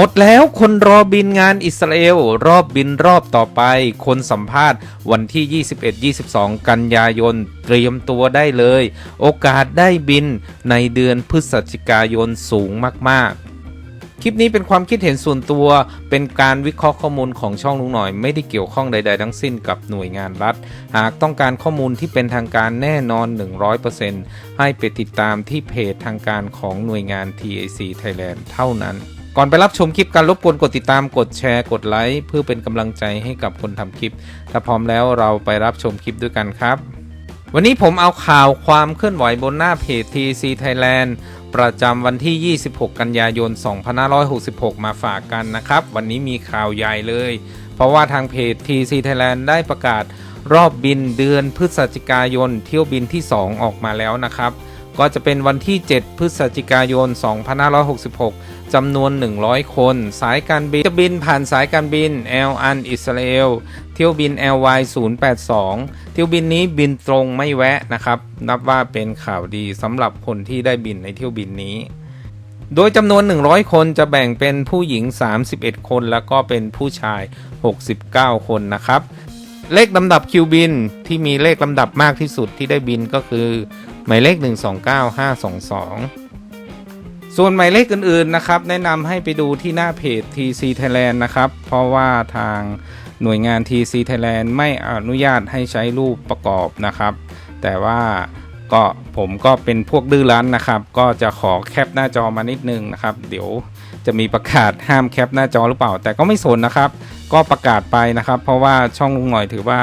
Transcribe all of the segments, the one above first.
หมดแล้วคนรอบินงานอิสราเอล รอบบินรอบต่อไป คนสัมภาษณ์วันที่ 21-22 กันยายน เตรียมตัวได้เลย โอกาสได้บินในเดือนพฤศจิกายนสูงมาก ๆคลิปนี้เป็นความคิดเห็นส่วนตัว เป็นการวิเคราะห์ข้อมูลของช่องลุงหน่อย ไม่ได้เกี่ยวข้องใด ๆ ทั้งสิ้นกับหน่วยงานรัฐ หากต้องการข้อมูลที่เป็นทางการแน่นอน 100%ให้ไปติดตามที่เพจทางการของหน่วยงาน TAC Thailand เท่านั้น ก่อนไปรับชมคลิปการรบกวนกดติดตามกดแชร์กดไลค์เพื่อเป็นกำลังใจให้กับคนทำคลิป ถ้าพร้อมแล้วเราไปรับชมคลิปด้วยกันครับ วันนี้ผมเอาข่าวความเคลื่อนไหวบนหน้าเพจ TC Thailand ประจำวันที่ 26 กันยายน 2566 มาฝากกันนะครับ วันนี้มีข่าวใหญ่เลย เพราะว่าทางเพจ TC Thailand ได้ประกาศรอบบินเดือนพฤศจิกายนเที่ยวบินที่ 2 ออกมาแล้วนะครับ ก็จะเป็นวันที่ 7 พฤศจิกายน 2566 จำนวน 100 คน สายการบินจะบินผ่านสายการบิน L อันอิสราเอล เที่ยวบิน LY 082 เที่ยวบินนี้บินตรงไม่แวะนะครับ นับว่าเป็นข่าวดีสำหรับคนที่ได้บินในเที่ยวบินนี้ โดยจำนวน 100 คนจะแบ่งเป็นผู้หญิง 31 คน แล้วก็เป็นผู้ชาย 69 คนนะครับ เลขลำดับคิวบินที่มีเลขลำดับมากที่สุดที่ได้บินก็คือ หมายเลข 129522 ส่วนหมายเลขอื่นๆนะครับ แนะนำให้ไปดูที่หน้าเพจ TC Thailand นะครับ เพราะว่าทางหน่วยงาน TC Thailand ไม่อนุญาตให้ใช้รูปประกอบนะครับ แต่ว่าก็ผมก็เป็นพวกดื้อรั้นนะครับ ก็จะขอแคปหน้าจอมานิดนึงนะครับ เดี๋ยวจะมีประกาศห้ามแคปหน้าจอหรือเปล่า แต่ก็ไม่สนนะครับ ก็ประกาศไปนะครับ เพราะว่าช่องลุงหน่อยถือว่า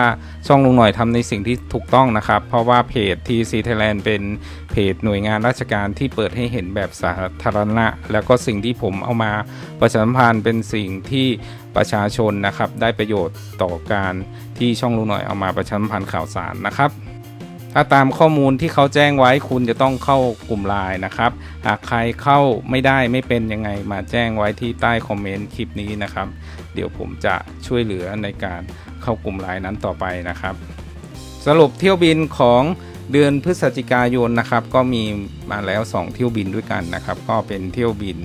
ช่องลุงหน่อยทำในสิ่งที่ถูกต้องนะครับ เพราะว่าเพจ TC Thailand เป็นเพจหน่วยงานราชการที่เปิดให้เห็นแบบสาธารณะ แล้วก็สิ่งที่ผมเอามาประชาสัมพันธ์เป็นสิ่งที่ประชาชนนะครับ ได้ประโยชน์ต่อการที่ช่องลุงหน่อยเอามาประชาสัมพันธ์ข่าวสารนะครับ ถ้าตามข้อมูลที่เขาแจ้งไว้คุณจะต้องเข้ากลุ่มไลน์นะครับ หากใครเข้าไม่ได้ไม่เป็นยังไงมาแจ้งไว้ที่ใต้คอมเมนต์คลิปนี้นะครับ เดี๋ยวผมจะช่วยเหลือในการเข้ากลุ่มไลน์นั้นต่อไปนะครับ สรุปเที่ยวบินของเดือนพฤศจิกายนนะครับ ก็มีมาแล้ว 2 เที่ยวบินด้วยกันนะครับ ก็เป็นเที่ยวบิน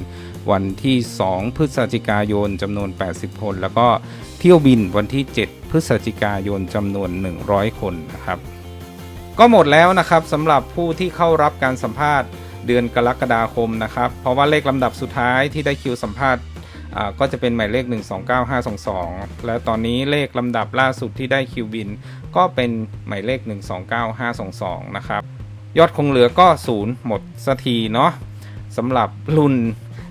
วันที่ 2 พฤศจิกายนจำนวน 80 คน แล้วก็เที่ยวบินวันที่ 7 พฤศจิกายนจำนวน 100 คนนะครับ ก็หมดแล้วนะครับสำหรับผู้ที่เข้ารับการสัมภาษณ์เดือนกรกฎาคมนะครับ เพราะว่าเลขลำดับสุดท้ายที่ได้คิวสัมภาษณ์ก็จะเป็นหมายเลข 129522 และตอนนี้เลขลำดับล่าสุดที่ได้คิวบิน ก็เป็นหมายเลข 129522 นะครับ ยอดคงเหลือก็ศูนย์หมดสักทีเนาะสำหรับรุ่น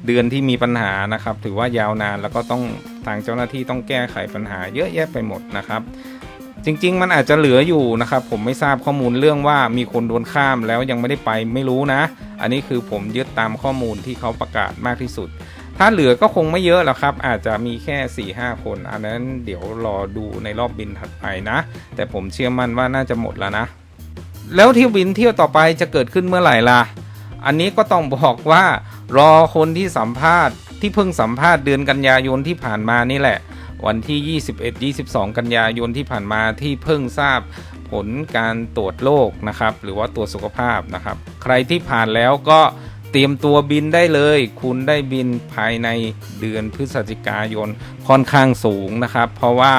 เดือนที่มีปัญหานะครับ ถือว่ายาวนานแล้วก็ต้องทางเจ้าหน้าที่ต้องแก้ไขปัญหาเยอะแยะไปหมดนะครับ จริง ๆ มันอาจจะเหลืออยู่นะครับ ผมไม่ทราบข้อมูลเรื่องว่ามีคนโดนข้ามแล้วยังไม่ได้ไปไม่รู้นะ อันนี้คือผมยึดตามข้อมูลที่เขาประกาศมากที่สุด ถ้าเหลือก็คงไม่เยอะหรอกครับ อาจจะมีแค่4ี่ห้าคน อันนั้นเดี๋ยวรอดูในรอบบินถัดไปนะ แต่ผมเชื่อมั่นว่าน่าจะหมดแล้วนะ แล้วที่บินเที่ยวต่อไปจะเกิดขึ้นเมื่อไหร่ล่ะ อันนี้ก็ต้องบอกว่ารอคนที่สัมภาษณ์ที่เพิ่งสัมภาษณ์เดือนกันยายนที่ผ่านมานี่แหละ วันที่ 21 22 กันยายนที่ผ่านมาที่เพิ่งทราบผลการตรวจโรคนะครับ หรือว่าตรวจสุขภาพนะครับ ใครที่ผ่านแล้วก็เตรียมตัวบินได้เลย คุณได้บินภายในเดือนพฤศจิกายนค่อนข้างสูงนะครับ เพราะว่า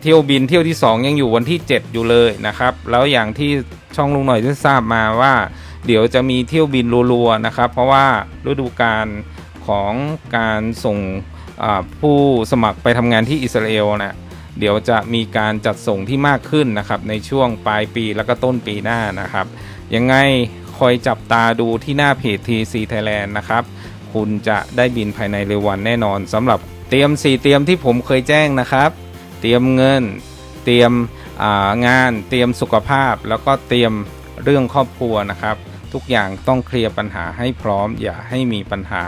เที่ยวบินเที่ยวที่ 2 ยังอยู่วันที่ 7 อยู่เลยนะครับ แล้วอย่างที่ช่องลุงหน่อยได้ทราบมาว่า เดี๋ยวจะมีเที่ยวบินรัวๆนะครับ เพราะว่าฤดูกาลของการส่ง ผู้สมัครไปทำงานที่อิสราเอลนะเดี๋ยวจะมีการจัดส่งที่มากขึ้นนะครับในช่วงปลายปีแล้วก็ต้นปีหน้านะครับ ยังไงคอยจับตาดูที่หน้าเพจ TC Thailand นะครับ คุณจะได้บินภายในเร็ววันแน่นอนสำหรับเตรียม 4 เตรียมที่ผมเคยแจ้งนะครับ เตรียมเงิน เตรียมงาน เตรียมสุขภาพ แล้วก็เตรียมเรื่องครอบครัวนะครับ ทุกอย่างต้องเคลียร์ปัญหาให้พร้อม อย่าให้มีปัญหา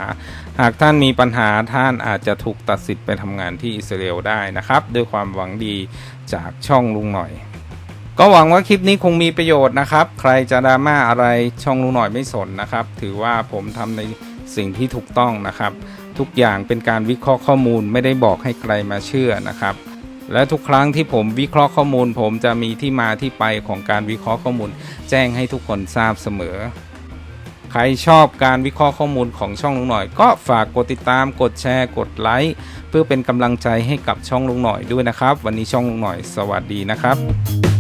หากท่านมีปัญหาท่านอาจจะถูกตัดสิทธิ์ไปทำงานที่อิสราเอลได้นะครับ ด้วยความหวังดีจากช่องลุงหน่อย ก็หวังว่าคลิปนี้คงมีประโยชน์นะครับ ใครจะดราม่าอะไรช่องลุงหน่อยไม่สนนะครับ ถือว่าผมทำในสิ่งที่ถูกต้องนะครับ ทุกอย่างเป็นการวิเคราะห์ข้อมูลไม่ได้บอกให้ใครมาเชื่อนะครับ และทุกครั้งที่ผมวิเคราะห์ข้อมูล ผมจะมีที่มาที่ไปของการวิเคราะห์ข้อมูล แจ้งให้ทุกคนทราบเสมอ ใครชอบการวิเคราะห์ข้อมูลของช่องลุงหน่อย ก็ฝากกดติดตามกดแชร์กดไลค์เพื่อเป็นกำลังใจให้กับช่องลุงหน่อยด้วยนะครับ วันนี้ช่องลุงหน่อย สวัสดีนะครับ